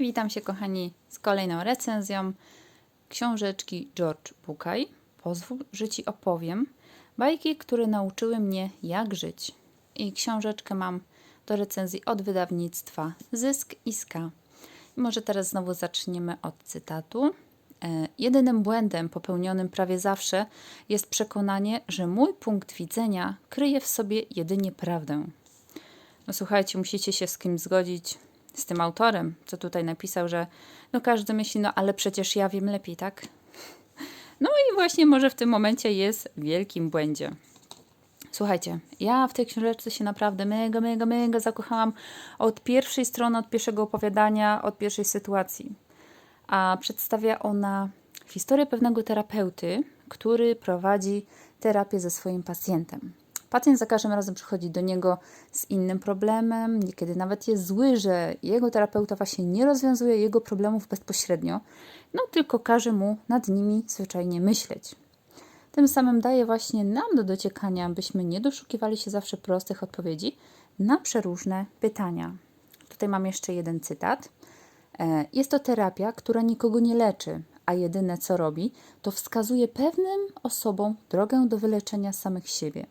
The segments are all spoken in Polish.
Witam się, kochani, z kolejną recenzją książeczki George Bucay. Pozwól, że Ci opowiem bajki, które nauczyły mnie, jak żyć. I książeczkę mam do recenzji od wydawnictwa Zysk i Ska. I może teraz znowu zaczniemy od cytatu. E, Jedynym błędem popełnionym prawie zawsze jest przekonanie, że mój punkt widzenia kryje w sobie jedynie prawdę. No słuchajcie, musicie się z kim zgodzić, z tym autorem, co tutaj napisał, że no każdy myśli, no ale przecież ja wiem lepiej, tak? No i właśnie może w tym momencie jest w wielkim błędzie. Słuchajcie, ja w tej książeczce się naprawdę mega, mega, mega zakochałam od pierwszej strony, od pierwszego opowiadania, od pierwszej sytuacji. A przedstawia ona historię pewnego terapeuty, który prowadzi terapię ze swoim pacjentem. Pacjent za każdym razem przychodzi do niego z innym problemem, niekiedy nawet jest zły, że jego terapeuta właśnie nie rozwiązuje jego problemów bezpośrednio, no tylko każe mu nad nimi zwyczajnie myśleć. Tym samym daje właśnie nam do dociekania, byśmy nie doszukiwali się zawsze prostych odpowiedzi na przeróżne pytania. Tutaj mam jeszcze jeden cytat. E, Jest to terapia, która nikogo nie leczy, a jedyne co robi, to wskazuje pewnym osobom drogę do wyleczenia samych siebie.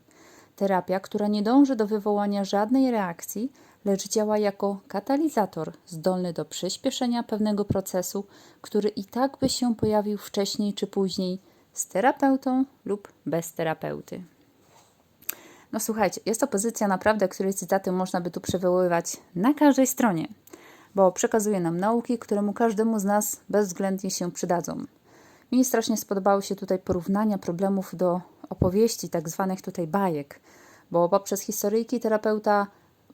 Terapia, która nie dąży do wywołania żadnej reakcji, lecz działa jako katalizator zdolny do przyspieszenia pewnego procesu, który i tak by się pojawił wcześniej czy później z terapeutą lub bez terapeuty. No słuchajcie, jest to pozycja naprawdę, której cytaty można by tu przywoływać na każdej stronie, bo przekazuje nam nauki, które mu każdemu z nas bezwzględnie się przydadzą. Mi strasznie spodobały się tutaj porównania problemów do opowieści, tak zwanych tutaj bajek, bo poprzez historyjki terapeuta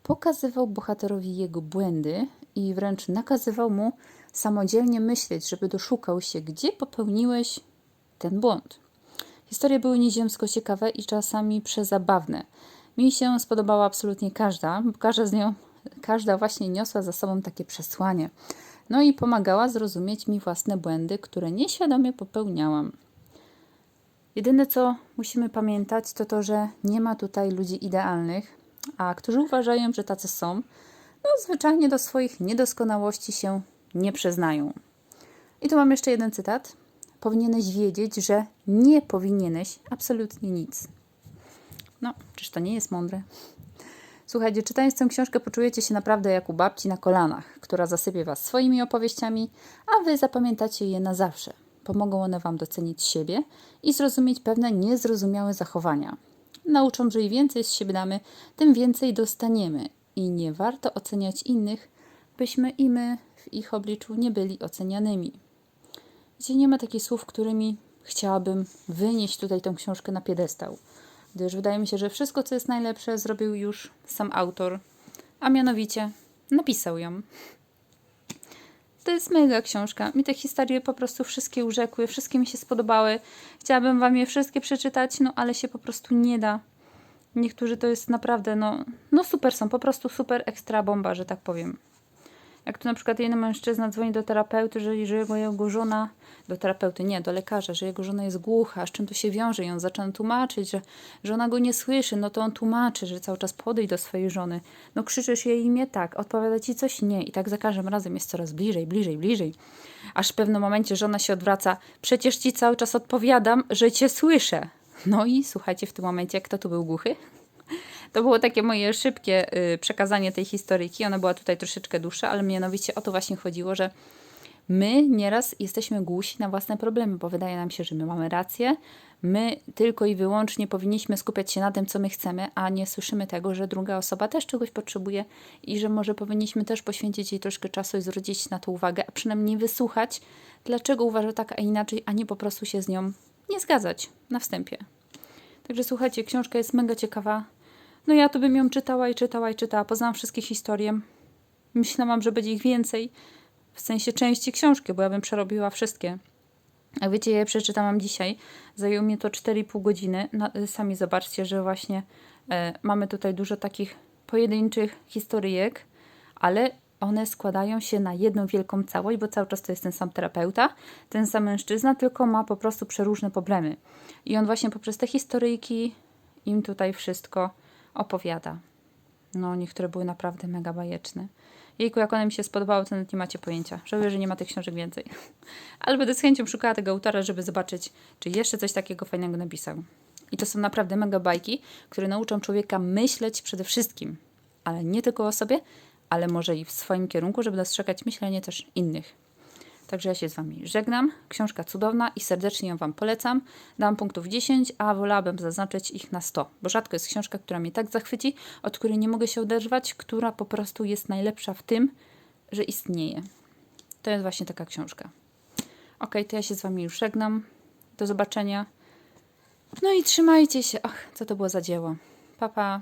pokazywał bohaterowi jego błędy i wręcz nakazywał mu samodzielnie myśleć, żeby doszukał się, gdzie popełniłeś ten błąd. Historie były nieziemsko ciekawe i czasami przezabawne. Mi się spodobała absolutnie każda, bo każda z nią, każda właśnie niosła za sobą takie przesłanie. No i pomagała zrozumieć mi własne błędy, które nieświadomie popełniałam. Jedyne co musimy pamiętać, to to, że nie ma tutaj ludzi idealnych, a którzy uważają, że tacy są, no zwyczajnie do swoich niedoskonałości się nie przyznają. I tu mam jeszcze jeden cytat. Powinieneś wiedzieć, że nie powinieneś absolutnie nic. No, czyż to nie jest mądre? Słuchajcie, czytając tę książkę poczujecie się naprawdę jak u babci na kolanach, która zasypie was swoimi opowieściami, a wy zapamiętacie je na zawsze. Pomogą one wam docenić siebie i zrozumieć pewne niezrozumiałe zachowania. Nauczą, że im więcej z siebie damy, tym więcej dostaniemy i nie warto oceniać innych, byśmy i my w ich obliczu nie byli ocenianymi. Gdzie nie ma takich słów, którymi chciałabym wynieść tutaj tą książkę na piedestał, gdyż wydaje mi się, że wszystko, co jest najlepsze, zrobił już sam autor, a mianowicie napisał ją. To jest mega książka. Mi te historie po prostu wszystkie urzekły, wszystkie mi się spodobały. Chciałabym Wam je wszystkie przeczytać, no ale się po prostu nie da. Niektórzy to jest naprawdę, no, no super są, po prostu super ekstra bomba, że tak powiem. Jak tu na przykład jeden mężczyzna dzwoni do terapeuty, że, że jego, żona, do terapeuty, nie, do lekarza, że jego żona jest głucha, z czym to się wiąże i on zaczyna tłumaczyć, że żona go nie słyszy, no to on tłumaczy, że cały czas podejdź do swojej żony, no krzyczysz jej imię tak, odpowiada ci coś nie i tak za każdym razem jest coraz bliżej, bliżej, bliżej. Aż w pewnym momencie żona się odwraca, przecież ci cały czas odpowiadam, że cię słyszę. No i słuchajcie, w tym momencie, kto tu był głuchy? To było takie moje szybkie y, przekazanie tej historyjki. Ona była tutaj troszeczkę dłuższa, ale mianowicie o to właśnie chodziło, że my nieraz jesteśmy głusi na własne problemy, bo wydaje nam się, że my mamy rację. My tylko i wyłącznie powinniśmy skupiać się na tym, co my chcemy, a nie słyszymy tego, że druga osoba też czegoś potrzebuje i że może powinniśmy też poświęcić jej troszkę czasu i zwrócić na to uwagę, a przynajmniej wysłuchać, dlaczego uważa tak, a inaczej, a nie po prostu się z nią nie zgadzać na wstępie. Także słuchajcie, książka jest mega ciekawa. No ja to bym ją czytała i czytała i czytała. Poznałam wszystkie historie. Myślałam, że będzie ich więcej. W sensie części książki, bo ja bym przerobiła wszystkie. Jak wiecie, ja je przeczytałam dzisiaj. Zajęło mnie to 4,5 godziny. No, sami zobaczcie, że właśnie e, mamy tutaj dużo takich pojedynczych historyjek, ale one składają się na jedną wielką całość, bo cały czas to jest ten sam terapeuta, ten sam mężczyzna, tylko ma po prostu przeróżne problemy. I on właśnie poprzez te historyjki im tutaj wszystko opowiada. No, niektóre były naprawdę mega bajeczne. Jejku, jak one mi się spodobały, to nawet nie macie pojęcia. Żałuję, że nie ma tych książek więcej. Ale będę z chęcią szukała tego autora, żeby zobaczyć, czy jeszcze coś takiego fajnego napisał. I to są naprawdę mega bajki, które nauczą człowieka myśleć przede wszystkim. Ale nie tylko o sobie, ale może i w swoim kierunku, żeby dostrzegać myślenie też innych. Także ja się z Wami żegnam. Książka cudowna i serdecznie ją Wam polecam. Dam punktów 10, a wolałabym zaznaczyć ich na 100, bo rzadko jest książka, która mnie tak zachwyci, od której nie mogę się oderwać, która po prostu jest najlepsza w tym, że istnieje. To jest właśnie taka książka. Ok, to ja się z Wami już żegnam. Do zobaczenia. No i trzymajcie się. Ach, co to było za dzieło. Pa, pa.